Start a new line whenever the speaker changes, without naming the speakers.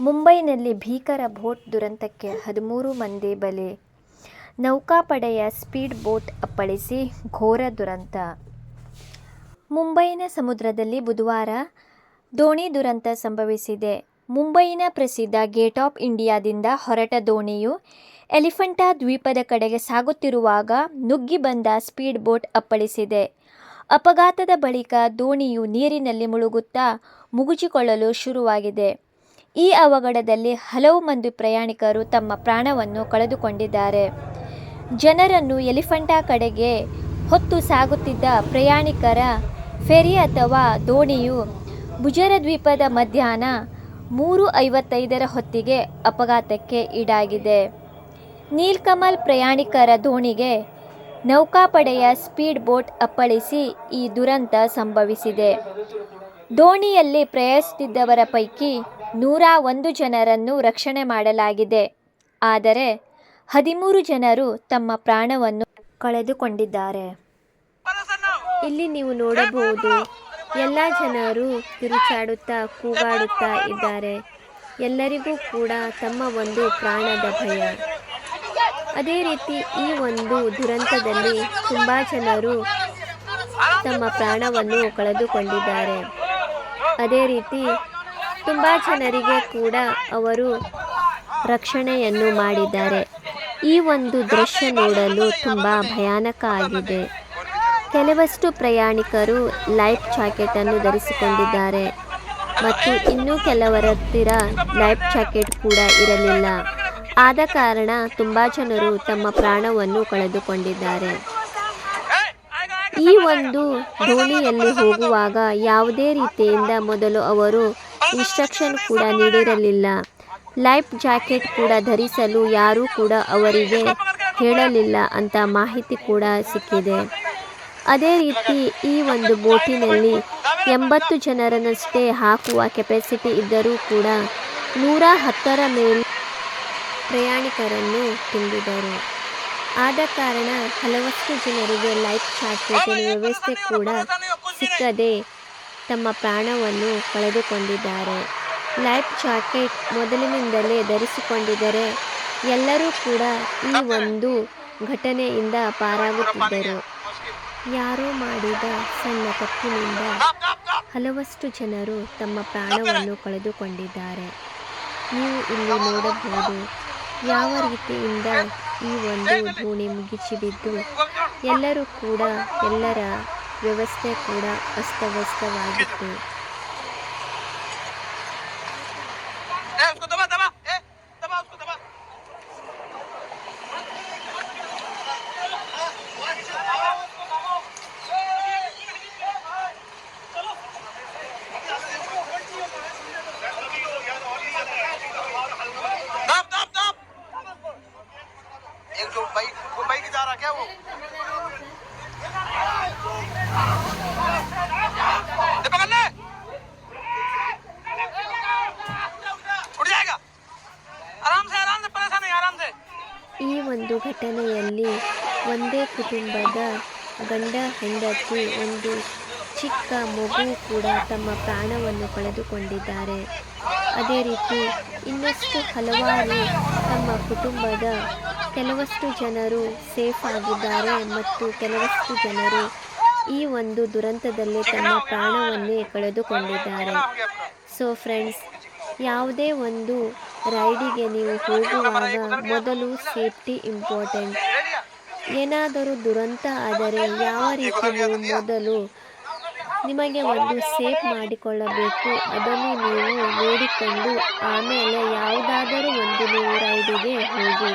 ಮುಂಬೈನಲ್ಲಿ ಭೀಕರ ಬೋಟ್ ದುರಂತಕ್ಕೆ ಹದಿಮೂರು ಮಂದಿ ಬಲಿ. ನೌಕಾಪಡೆಯ ಸ್ಪೀಡ್ ಬೋಟ್ ಅಪ್ಪಳಿಸಿ ಘೋರ ದುರಂತ. ಮುಂಬೈನ ಸಮುದ್ರದಲ್ಲಿ ಬುಧವಾರ ದೋಣಿ ದುರಂತ ಸಂಭವಿಸಿದೆ. ಮುಂಬೈನ ಪ್ರಸಿದ್ಧ ಗೇಟ್ ಆಫ್ ಇಂಡಿಯಾದಿಂದ ಹೊರಟ ದೋಣಿಯು ಎಲಿಫೆಂಟಾ ದ್ವೀಪದ ಕಡೆಗೆ ಸಾಗುತ್ತಿರುವಾಗ ನುಗ್ಗಿ ಬಂದ ಸ್ಪೀಡ್ ಬೋಟ್ ಅಪ್ಪಳಿಸಿದೆ. ಅಪಘಾತದ ಬಳಿಕ ದೋಣಿಯು ನೀರಿನಲ್ಲಿ ಮುಳುಗುತ್ತಾ ಮುಗುಚಿಕೊಳ್ಳಲು ಶುರುವಾಗಿದೆ. ಈ ಅವಘಡದಲ್ಲಿ ಹಲವು ಮಂದಿ ಪ್ರಯಾಣಿಕರು ತಮ್ಮ ಪ್ರಾಣವನ್ನು ಕಳೆದುಕೊಂಡಿದ್ದಾರೆ. ಜನರನ್ನು ಎಲಿಫೆಂಟಾ ಕಡೆಗೆ ಹೊತ್ತು ಸಾಗುತ್ತಿದ್ದ ಪ್ರಯಾಣಿಕರ ಫೆರಿ ಅಥವಾ ದೋಣಿಯು ಬುಜರ ದ್ವೀಪದ ಮಧ್ಯಾಹ್ನ ಮೂರು ಐವತ್ತೈದರ ಹೊತ್ತಿಗೆ ಅಪಘಾತಕ್ಕೆ ಈಡಾಗಿದೆ. ನೀಲ್ಕಮಲ್ ಪ್ರಯಾಣಿಕರ ದೋಣಿಗೆ ನೌಕಾಪಡೆಯ ಸ್ಪೀಡ್ ಬೋಟ್ ಅಪ್ಪಳಿಸಿ ಈ ದುರಂತ ಸಂಭವಿಸಿದೆ. ದೋಣಿಯಲ್ಲಿ ಪ್ರಯಾಣಿಸುತ್ತಿದ್ದವರ ಪೈಕಿ ನೂರ ಒಂದು ಜನರನ್ನು ರಕ್ಷಣೆ ಮಾಡಲಾಗಿದೆ. ಆದರೆ ಹದಿಮೂರು ಜನರು ತಮ್ಮ ಪ್ರಾಣವನ್ನು ಕಳೆದುಕೊಂಡಿದ್ದಾರೆ. ಇಲ್ಲಿ ನೀವು ನೋಡಬಹುದು, ಎಲ್ಲ ಜನರು ಕಿರುಚಾಡುತ್ತಾ ಕೂಗಾಡುತ್ತಾ ಇದ್ದಾರೆ. ಎಲ್ಲರಿಗೂ ಕೂಡ ತಮ್ಮ ಒಂದು ಪ್ರಾಣದ ಭಯ. ಅದೇ ರೀತಿ ಈ ಒಂದು ದುರಂತದಲ್ಲಿ ತುಂಬ ಜನರು ತಮ್ಮ ಪ್ರಾಣವನ್ನು ಕಳೆದುಕೊಂಡಿದ್ದಾರೆ. ಅದೇ ರೀತಿ ತುಂಬ ಜನರಿಗೆ ಕೂಡ ಅವರು ರಕ್ಷಣೆಯನ್ನು ಮಾಡಿದ್ದಾರೆ. ಈ ಒಂದು ದೃಶ್ಯ ನೋಡಲು ತುಂಬ ಭಯಾನಕ ಆಗಿದೆ. ಕೆಲವಷ್ಟು ಪ್ರಯಾಣಿಕರು ಲೈಫ್ ಜಾಕೆಟನ್ನು ಧರಿಸಿಕೊಂಡಿದ್ದಾರೆ ಮತ್ತು ಇನ್ನೂ ಕೆಲವರ ಹತ್ತಿರ ಲೈಫ್ ಜಾಕೆಟ್ ಕೂಡ ಇರಲಿಲ್ಲ. ಆದ ಕಾರಣ ತುಂಬ ಜನರು ತಮ್ಮ ಪ್ರಾಣವನ್ನು ಕಳೆದುಕೊಂಡಿದ್ದಾರೆ. ಈ ಒಂದು ದೋಣಿಯಲ್ಲಿ ಹೋಗುವಾಗ ಯಾವುದೇ ರೀತಿಯಿಂದ ಮೊದಲು ಅವರು ಇನ್ಸ್ಟ್ರಕ್ಷನ್ ಕೂಡ ನೀಡಿರಲಿಲ್ಲ. ಲೈಫ್ ಜಾಕೆಟ್ ಕೂಡ ಧರಿಸಲು ಯಾರೂ ಕೂಡ ಅವರಿಗೆ ಹೇಳಲಿಲ್ಲ ಅಂತ ಮಾಹಿತಿ ಕೂಡ ಸಿಕ್ಕಿದೆ. ಅದೇ ರೀತಿ ಈ ಒಂದು ಬೋಟಿನಲ್ಲಿ ಎಂಬತ್ತು ಜನರನ್ನಷ್ಟೇ ಹಾಕುವ ಕೆಪಾಸಿಟಿ ಇದ್ದರೂ ಕೂಡ ನೂರ ಹತ್ತರ ಮೇಲೆ ಪ್ರಯಾಣಿಕರನ್ನು ತುಂಬಿದರು. ಆದ ಕಾರಣ ಹಲವಷ್ಟು ಜನರಿಗೆ ಲೈಫ್ ಜಾಕೆಟಿನ ವ್ಯವಸ್ಥೆ ಕೂಡ ಸಿಕ್ಕದೆ ತಮ್ಮ ಪ್ರಾಣವನ್ನು ಕಳೆದುಕೊಂಡಿದ್ದಾರೆ. ಲೈಫ್ ಜಾಕೆಟ್ ಮೊದಲಿನಿಂದಲೇ ಧರಿಸಿಕೊಂಡಿದ್ದರೆ ಎಲ್ಲರೂ ಕೂಡ ಈ ಒಂದು ಘಟನೆಯಿಂದ ಪಾರಾಗುತ್ತಿದ್ದರು. ಯಾರೋ ಮಾಡಿದ ಸಣ್ಣ ತಪ್ಪಿನಿಂದ ಹಲವಷ್ಟು ಜನರು ತಮ್ಮ ಪ್ರಾಣವನ್ನು ಕಳೆದುಕೊಂಡಿದ್ದಾರೆ. ನೀವು ಇಲ್ಲಿ ನೋಡಬಹುದು ಯಾವ ರೀತಿಯಿಂದ ಈ ಒಂದು ದೋಣಿ ಮುಗಿಸಿ ಬಿದ್ದು ಎಲ್ಲರೂ ಕೂಡ ಎಲ್ಲರ ವ್ಯವಸ್ಥೆ ಕೂಡ ಅಸ್ತವ್ಯಸ್ತವಾಗಿತ್ತು. ಈ ಒಂದು ಘಟನೆಯಲ್ಲಿ ಒಂದೇ ಕುಟುಂಬದ ಗಂಡ, ಹೆಂಡತಿ, ಒಂದು ಚಿಕ್ಕ ಮಗು ಕೂಡ ತಮ್ಮ ಪ್ರಾಣವನ್ನು ಕಳೆದುಕೊಂಡಿದ್ದಾರೆ. ಅದೇ ರೀತಿ ಇನ್ನಷ್ಟು ಹಲವಾರು ತಮ್ಮ ಕುಟುಂಬದ ಕೆಲವಷ್ಟು ಜನರು ಸೇಫ್ ಆಗಿದ್ದಾರೆ ಮತ್ತು ಕೆಲವಷ್ಟು ಜನರು ಈ ಒಂದು ದುರಂತದಲ್ಲಿ ತಮ್ಮ ಪ್ರಾಣವನ್ನೇ ಕಳೆದುಕೊಂಡಿದ್ದಾರೆ. ಸೊ ಫ್ರೆಂಡ್ಸ್ ಯಾವುದೇ ಒಂದು ರೈಡಿಗೆ ನೀವು ಹೋಗುವಾಗ ಮೊದಲು ಸೇಫ್ಟಿ ಇಂಪಾರ್ಟೆಂಟ್. ಏನಾದರೂ ದುರಂತ ಆದರೆ ಯಾವ ರೀತಿ ನೀವು ಮೊದಲು ನಿಮಗೆ ಒಂದು ಸೇಫ್ ಮಾಡಿಕೊಳ್ಳಬೇಕು ಅದನ್ನು ನೀವು ನೋಡಿಕೊಂಡು ಆಮೇಲೆ ಯಾವುದಾದರೂ ಒಂದು ನೀವು ರೈಡಿಗೆ ಹೋಗಿ.